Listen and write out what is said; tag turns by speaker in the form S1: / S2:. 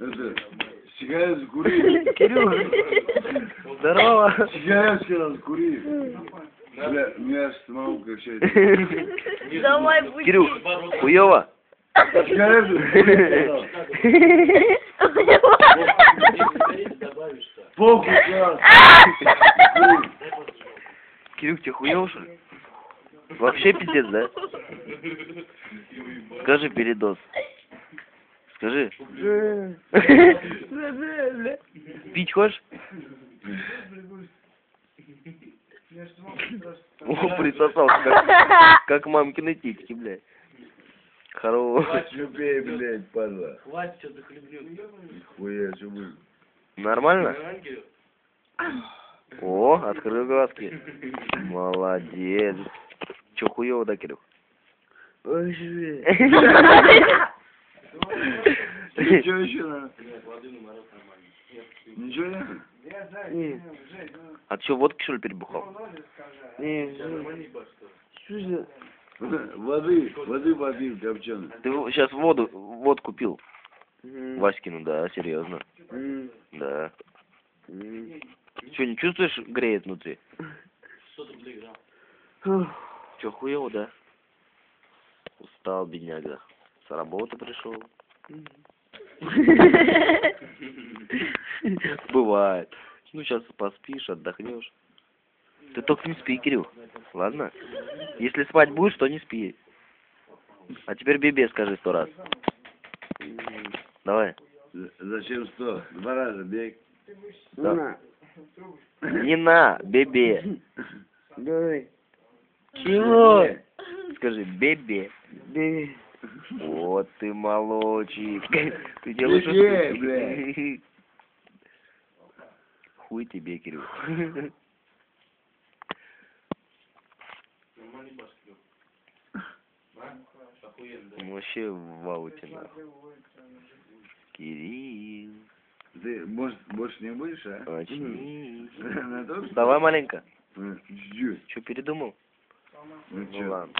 S1: Это, сигарет кури.
S2: Кирюх, здорово.
S1: Сигарет сказал, кури. Бля, меня самому качает.
S3: Давай будь.
S2: Кирюх, хуёво?
S1: Сказал. Похуй, сказал.
S2: Кирюх, тебе хуёво, что ли? Вообще пиздец, да? Скажи передоз. Скажи. Пить хочешь? О, присосался, как, как мамкины титьки, блядь. Хорош.
S1: Любей, блядь, падла.
S4: Хватит, что захлебнет.
S1: Хуя, что будет?
S2: Нормально? О, открыл глазки. Молодец. Че хуёво, да, Кирюх?
S1: Ничего еще надо? Ничего не надо?
S2: А ты что, водки, что ли, перебухал?
S1: Воды, воды попил, копченый.
S2: Ты сейчас воду, водку пил. Васькину, да, серьезно. Да. Че, не чувствуешь, греет внутри?
S4: 600 рублей грамм.
S2: Че, хуево, да? Устал, бедняга. С работы пришел. Бывает. Ну, сейчас поспишь, отдохнешь. Ты только не спи, Кирилл. Ладно? Если спать будешь, то не спи. А теперь бебе скажи сто раз. Давай.
S1: Зачем сто? Два раза бег.
S2: Да. Не на, бебе. Чего? Скажи, бебе. Вот ты молочик. Ты делаешь...
S1: Бебе,
S2: Хуй тебе, Кирилл. Вообще в ауте, нахуй. Кирилл,
S1: Ты, может, больше не будешь, а? что-
S2: Давай маленько. Че, передумал?
S1: Ну
S2: Ну
S1: чё?
S2: ладно.